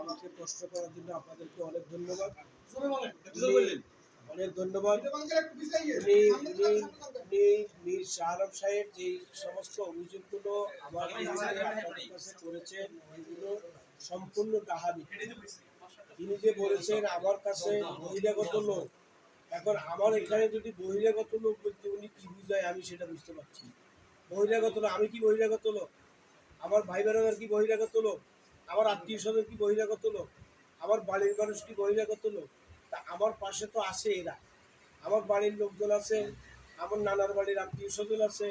আমাকে প্রশ্ন করার জন্য আপনাদেরকে অনেক ধন্যবাদ। অনেক ধন্যবাদ। মীর সাহেব যে সমস্ত অভিযোগগুলো আমার কাছে করেছেন এগুলো সম্পূর্ণ ডাহাবি তিনি যে বলেছেন আমার কাছে বহিরাগত লোক। এখন আমার এখানে যদি বহিরাগত লোক বলতে উনি কি বুঝায় আমি সেটা বুঝতে পারছি। বহিরাগত লোক আমি কি বহিরাগত লোক? আমার ভাই বোনেরা কি বহিরাগত লোক? আমার আত্মীয় স্বজন কি বহিরাগত লোক? আমার বাড়ির মানুষ কি বহিরাগত লোক? তা আমার পাশে তো আছে এরা। আমার বাড়ির লোকজন আছে আমার নানার বাড়ির আত্মীয় স্বজন আছে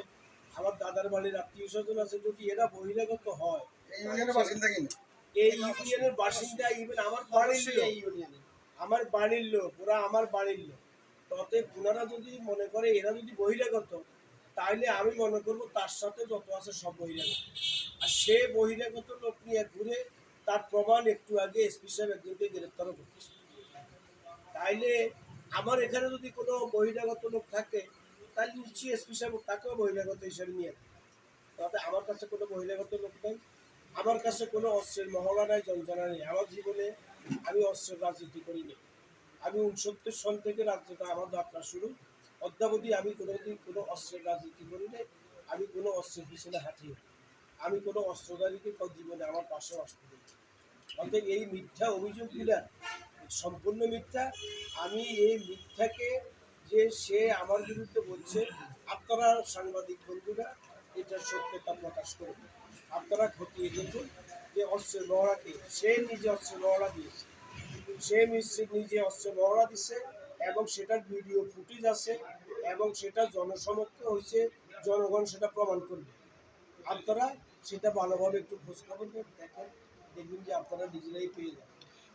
আমার দাদার বাড়ির আত্মীয় স্বজন আছে। যদি এরা বহিরাগত হয় এই ইউনিয়নের বাসিন্দা ইভেন আমার বাড়ির লোক। আমার বাড়ির লোক ওরা আমার বাড়ির লোক। ততে ওনারা যদি মনে করে এরা যদি বহিরাগত তাহলে আমি মনে করব তার সাথে যত আছে সব বহিরাগত। সে বহিরাগত লোক নিয়ে ঘুরে তার প্রমাণ একটু আগে এসপি সাহেব একজনকে গ্রেপ্তারও করছে। তাইলে আমার এখানে যদি কোনো বহিরাগত লোক থাকে তাহলে নিশ্চয়ই এসপি সাহেব তাকেও বহিরাগত হিসেবে নিয়ে তাতে আমার কাছে কোনো বহিরাগত লোক নেই, আমার কাছে কোনো অস্ত্রের মহড়া নাই, যন্ত্রণা নেই। আমার জীবনে আমি অস্ত্রের রাজনীতি করিনি। আমি উনসত্তর সন থেকে রাজ্যটা আমার যাত্রা শুরু। অদ্যাবধি আমি কোনোদিন কোনো অস্ত্রের রাজনীতি করি নাই, আমি কোনো অস্ত্রের পিছনে হাঁটি। আমি কোনো অস্ত্রধারীকে কারও জীবনে আমার পাশে না। অতএব এই মিথ্যা অভিযোগগুলা সম্পূর্ণ মিথ্যা। আমি এই মিথ্যাকে যে সে আমার বিরুদ্ধে বলছে, আপনারা সাংবাদিক বন্ধুরা, এটা সত্যতা প্রকাশ করুন। আপনারা খতিয়ে দেখুন যে অস্ত্রের মহড়াকে সে নিজে অস্ত্রের মহড়া দিয়েছে। সে মিস্ত্রি নিজে অস্ত্রের মহড়া দিচ্ছে এবং সেটার ভিডিও ফুটেজ আছে এবং সেটা জনসমক্ষ হয়েছে, জনগণ সেটা প্রমাণ করবে। আপনারা সেটা ভালোভাবে একটু খোঁজখবর করে দেখেন দেখবেন যে আপনারা নিজেরাই পেয়ে যাবেন।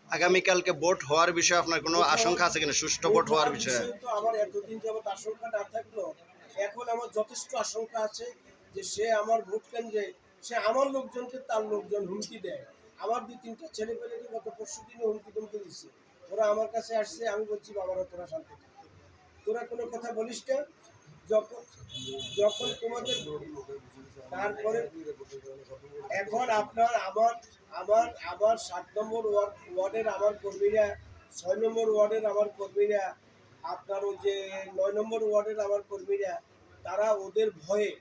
আগামীকালকে ভোট হওয়ার বিষয়ে আপনার কোনো আশঙ্কা আছে কিনা? সুষ্ঠু ভোট হওয়ার বিষয়ে? তো আমার এতদিন যাবত আশঙ্কা না থাকল এখন আমার যথেষ্ট আশঙ্কা আছে যে সে আমার ভোট কেন্দ্রে সে আমার লোকজনকে তার লোকজন হুমকি দেয়। আমার দুই তিনটা ছেলে পেলেকে গত পরশু দিনে হুমকি টুমকি দিচ্ছে ওরা আমার কাছে আসছে আমি বলছি বাবারা তোরা শান্ত তোরা কোনো কথা বলিস না। যখন যখন তোমাদের তারপরে এখন আপনার আমার আমার আমার সাত নম্বর ওয়ার্ড, ওয়ার্ডের আমার কর্মীরা, ছয় নম্বর ওয়ার্ডের আমার কর্মীরা, আপনার ওই যে নয় নম্বর ওয়ার্ডের আমার কর্মীরা, তারা ওদের ভয়ে,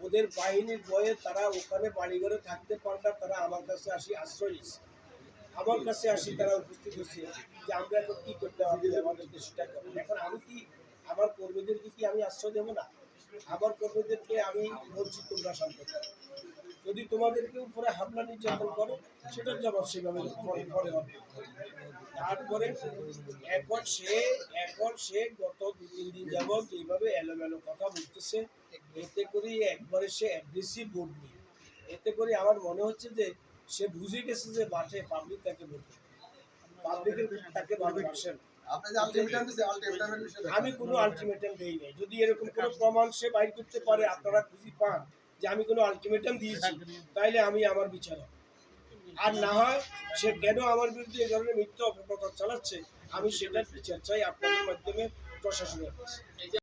ওদের বাহিনীর ভয়ে তারা ওখানে বাড়িঘরে থাকতে পারে না, তারা আমার কাছে আসি আশ্রয় নিচ্ছে। আমার কাছে আসি তারা উপস্থিত হচ্ছে যে আমরা এখন কী করতে হবে আমাদের করব এখন আমি কি, আমার কর্মীদেরকে কি আমি আশ্রয় দেবো না? আমার কর্মীদেরকে আমি বলছি তোমরা শান্ত। যদি তোমাদেরকে উপরে হামলা নির্যাতন করে, সেটার জবাব সেভাবে পরে হবে। তারপরে, এখন সে এখন সে গত দু তিন দিন যাবৎ এইভাবে এলোমেলো কথা বলতেছে। এতে করে একবারে সে অ্যাগ্রেসিভ ভোট নিয়ে। এতে করে আমার মনে হচ্ছে যে সে বুঝে গেছে যে মাঠে পাবলিক তাকে ভোট পাবলিকের তাকে ভালোবাসে আমি কোনো আলটিমেটাম দেই নাই। যদি এরকম কোনো প্রমাণ সে বাইর করতে পারে আপনারা খুশি পান যে আমি কোনো আলটিমেটাম দিয়েছি তাইলে আমি আমার বিচার আর না হয় সে কেন আমার বিরুদ্ধে এই ধরনের মিথ্যা অপপ্রচার চালাচ্ছে আমি সেটার বিচার চাই আপনাদের মাধ্যমে প্রশাসনের কাছে।